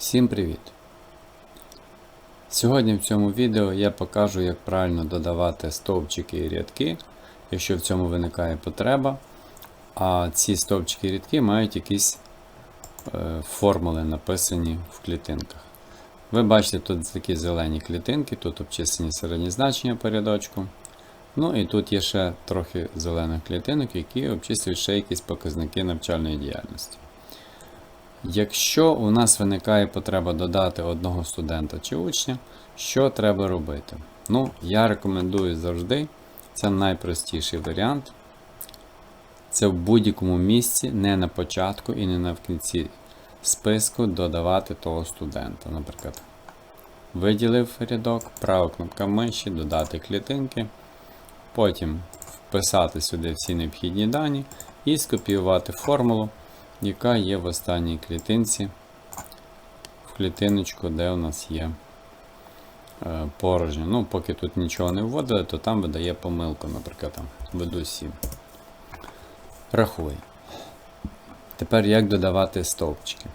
Всім привіт! Сьогодні в цьому відео я покажу, як правильно додавати стовпчики і рядки, якщо в цьому виникає потреба. А ці стовпчики і рядки мають якісь е, формули написані в клітинках. Ви бачите, тут такі зелені клітинки, тут обчислені середні значення по рядочку. Ну і тут є ще трохи зелених клітинок, які обчислюють ще якісь показники навчальної діяльності. Якщо у нас виникає потреба додати одного студента чи учня, що треба робити? Ну, я рекомендую завжди, це найпростіший варіант. Це в будь-якому місці, не на початку і не на кінці списку додавати того студента. Наприклад, виділив рядок, права кнопка миші, додати клітинки, потім вписати сюди всі необхідні дані і скопіювати формулу яка є в останній клітинці, в клітиночку, де у нас є е, порожньо. Ну, поки тут нічого не вводили, то там видає помилку, наприклад, там веду 7. Рахуй. Тепер як додавати стовпчики?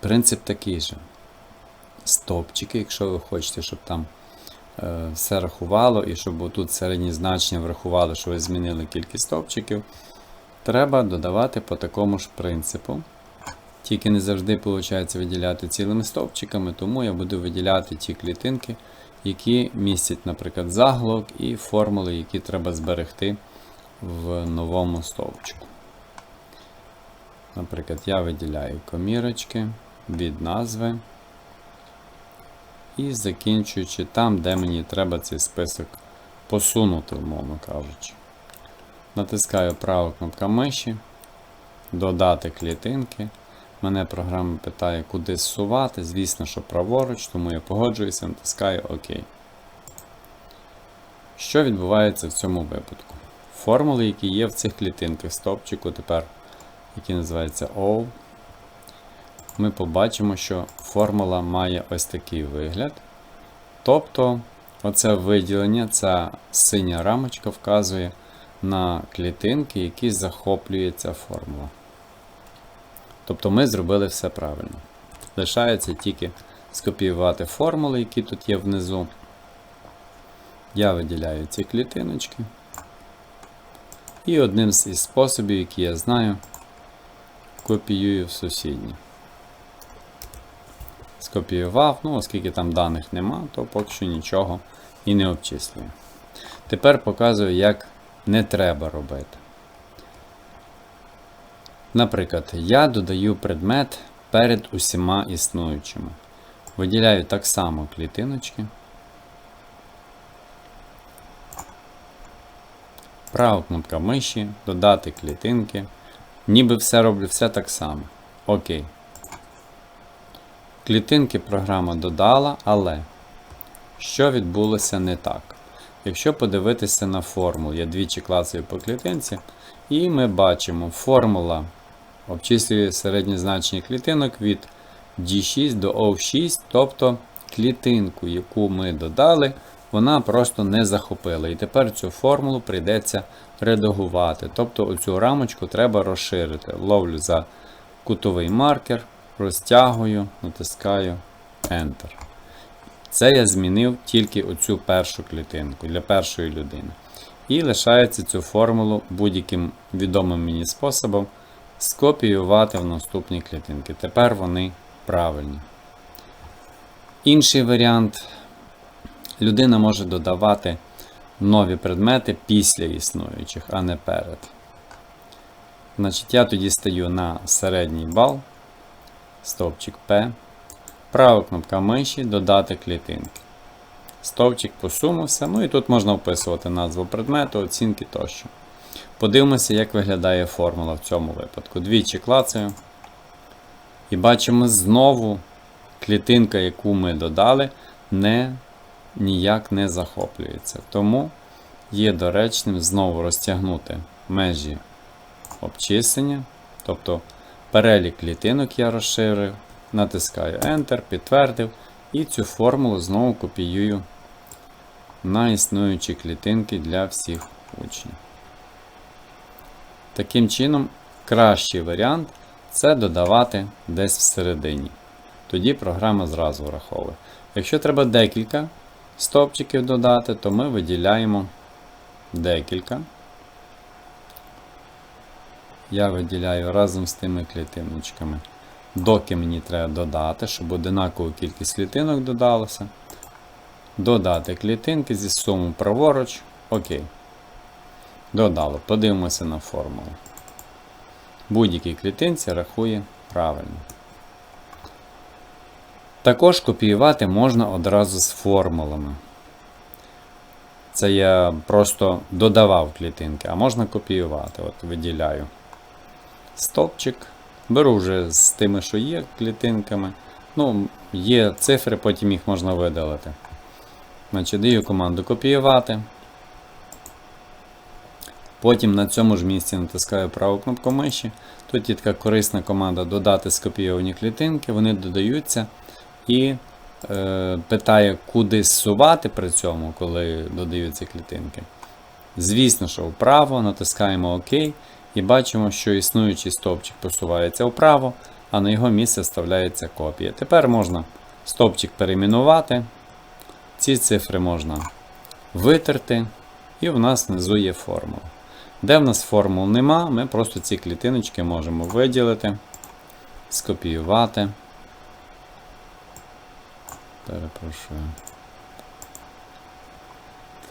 Принцип такий же. Стовпчики, якщо ви хочете, щоб там е, все рахувало, і щоб тут середні значення врахували, що ви змінили кількість стовпчиків. Треба додавати по такому ж принципу. Тільки не завжди виходить виділяти цілими стовпчиками, тому я буду виділяти ті клітинки, які містять, наприклад, заголовок і формули, які треба зберегти в новому стовпчику. Наприклад, я виділяю комірочки від назви. І закінчуючи там, де мені треба цей список посунути, умовно кажучи. Натискаю праву кнопку миші, додати клітинки. Мене програма питає, куди зсувати. Звісно, що праворуч, тому я погоджуюся, натискаю ОК. Що відбувається в цьому випадку? Формули, які є в цих клітинках стопчику, тепер, які називаються O, ми побачимо, що формула має ось такий вигляд. Тобто, оце виділення, ця синя рамочка вказує на клітинки, які захоплює ця формула. Тобто ми зробили все правильно. Лишається тільки скопіювати формули, які тут є внизу. Я виділяю ці клітиночки. І одним з способів, які я знаю, копіюю в сусідні. Скопіював, ну, оскільки там даних нема, то поки що нічого і не обчислюю. Тепер показую, як не треба робити. Наприклад, я додаю предмет перед усіма існуючими. Виділяю так само клітиночки. Права кнопка миші, додати клітинки. Ніби все роблю все так само. Окей. Клітинки програма додала, але що відбулося не так? Якщо подивитися на формулу, я двічі клацаю по клітинці, і ми бачимо, формула обчислює середнє клітинок від D6 до O6, тобто клітинку, яку ми додали, вона просто не захопила. І тепер цю формулу прийдеться редагувати. Тобто оцю рамочку треба розширити. Ловлю за кутовий маркер, розтягую, натискаю Enter. Це я змінив тільки оцю першу клітинку для першої людини. І лишається цю формулу будь-яким відомим мені способом скопіювати в наступні клітинки. Тепер вони правильні. Інший варіант. Людина може додавати нові предмети після існуючих, а не перед. Значить, Я тоді стаю на середній бал, стовпчик P. Права кнопка миші додати клітинки. Стовпчик посунувся, ну і тут можна вписувати назву предмету, оцінки тощо. Подивимося, як виглядає формула в цьому випадку. Двічі клацаю. І бачимо знову клітинка, яку ми додали, не, ніяк не захоплюється. Тому є доречним знову розтягнути межі обчислення. Тобто перелік клітинок я розширив. Натискаю Enter, підтвердив, і цю формулу знову копіюю на існуючі клітинки для всіх учнів. Таким чином, кращий варіант це додавати десь всередині. Тоді програма зразу враховує. Якщо треба декілька стовпчиків додати, то ми виділяємо декілька. Я виділяю разом з тими клітиночками. Доки мені треба додати, щоб одинакову кількість клітинок додалося. Додати клітинки зі суму праворуч. Окей. Додало. Подивимося на формулу. Будь-якій клітинці рахує правильно. Також копіювати можна одразу з формулами. Це я просто додавав клітинки, а можна копіювати. От виділяю стопчик. Беру вже з тими, що є клітинками. Ну, є цифри, потім їх можна видалити. Значить, даю команду копіювати. Потім на цьому ж місці натискаю праву кнопку миші. Тут є така корисна команда додати скопійовані клітинки, вони додаються і е, питає, куди зсувати при цьому, коли додаються клітинки. Звісно, що вправо натискаємо ОК і бачимо, що існуючий стовпчик посувається вправо, а на його місце вставляється копія. Тепер можна стовпчик перейменувати. Ці цифри можна витерти, і в нас внизу є формула. Де в нас формул нема, ми просто ці клітиночки можемо виділити, скопіювати. Перепрошую.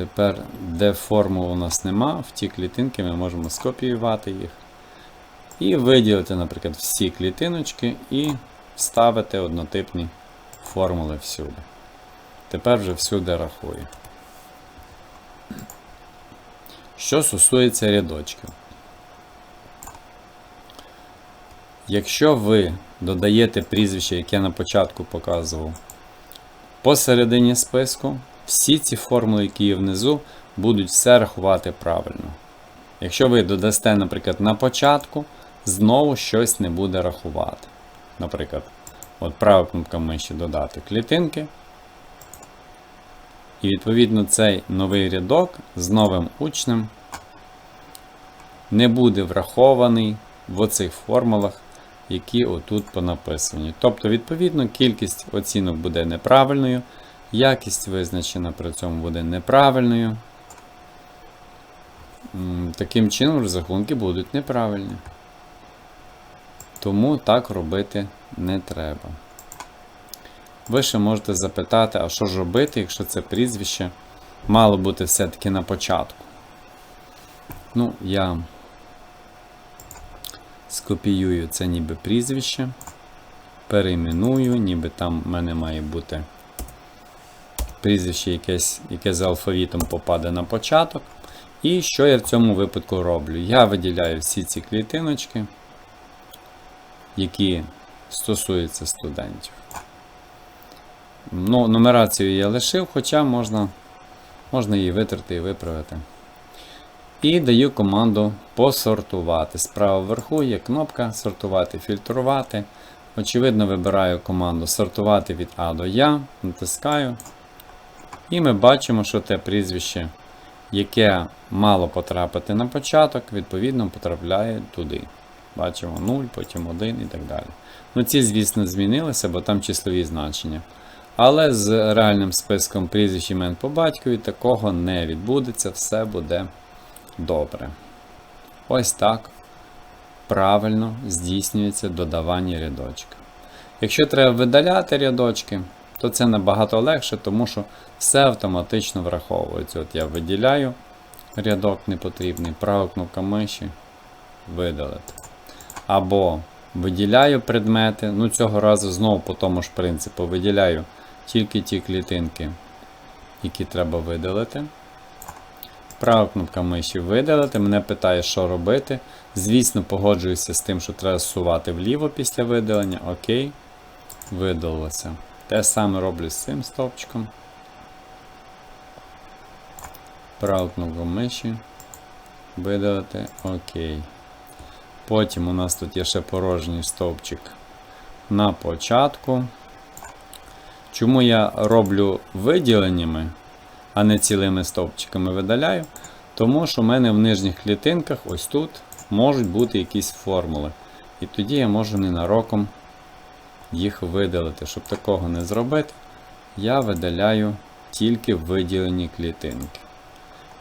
Тепер, де формул у нас нема, в ті клітинки ми можемо скопіювати їх. І виділити, наприклад, всі клітиночки і вставити однотипні формули всюди. Тепер вже всюди рахує. Що стосується рядочків. Якщо ви додаєте прізвище, яке я на початку показував, посередині списку, всі ці формули, які є внизу, будуть все рахувати правильно. Якщо ви додасте, наприклад, на початку, знову щось не буде рахувати. Наприклад, от права кнопка миші додати клітинки. І відповідно цей новий рядок з новим учнем не буде врахований в оцих формулах, які отут понаписані. Тобто, відповідно, кількість оцінок буде неправильною, якість визначена при цьому буде неправильною. Таким чином, розрахунки будуть неправильні. Тому так робити не треба. Ви ще можете запитати, а що ж робити, якщо це прізвище мало бути все-таки на початку. Ну, я скопіюю це ніби прізвище, перейменую, ніби там в мене має бути прізвище, якесь, яке за алфавітом попаде на початок. І що я в цьому випадку роблю? Я виділяю всі ці клітиночки, які стосуються студентів. Ну, Нумерацію я лишив, хоча можна можна її витерти і виправити. І даю команду посортувати. Справа вверху є кнопка сортувати, фільтрувати. Очевидно, вибираю команду сортувати від А до Я, натискаю. І ми бачимо, що те прізвище, яке мало потрапити на початок, відповідно потрапляє туди. Бачимо 0, потім 1 і так далі. Ну, Ці, звісно, змінилися, бо там числові значення. Але з реальним списком прізвищ імен по батькові такого не відбудеться, все буде добре. Ось так правильно здійснюється додавання рядочка. Якщо треба видаляти рядочки, то це набагато легше, тому що все автоматично враховується. От я виділяю рядок непотрібний, права кнопка миші, видалити. Або виділяю предмети, ну цього разу знову по тому ж принципу виділяю тільки ті клітинки, які треба видалити. Права кнопка миші видалити. Мене питає, що робити. Звісно, погоджуюся з тим, що треба зсувати вліво після видалення. Окей. Видалося. Те саме роблю з цим стовпчиком. Права кнопка миші. Видалити. Окей. Потім у нас тут є ще порожній стовпчик на початку. Чому я роблю виділеннями, а не цілими стовпчиками видаляю? Тому що в мене в нижніх клітинках, ось тут, можуть бути якісь формули. І тоді я можу ненароком їх видалити. Щоб такого не зробити, я видаляю тільки виділені клітинки.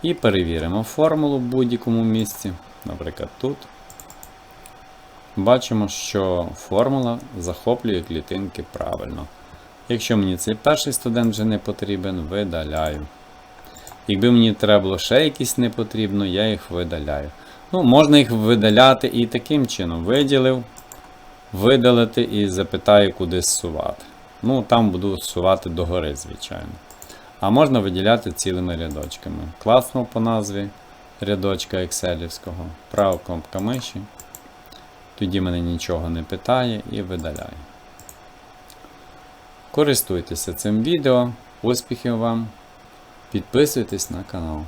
І перевіримо формулу в будь-якому місці, наприклад, тут. Бачимо, що формула захоплює клітинки правильно. Якщо мені цей перший студент вже не потрібен, видаляю. Якби мені треба було ще якісь не потрібно, я їх видаляю. Ну, можна їх видаляти і таким чином виділив, видалити і запитаю, куди зсувати. Ну, там буду зсувати догори, звичайно. А можна виділяти цілими рядочками. Класно по назві рядочка екселівського. Права кнопка миші. Тоді мене нічого не питає і видаляє. Користуйтеся цим відео. Успіхів вам! Підписуйтесь на канал.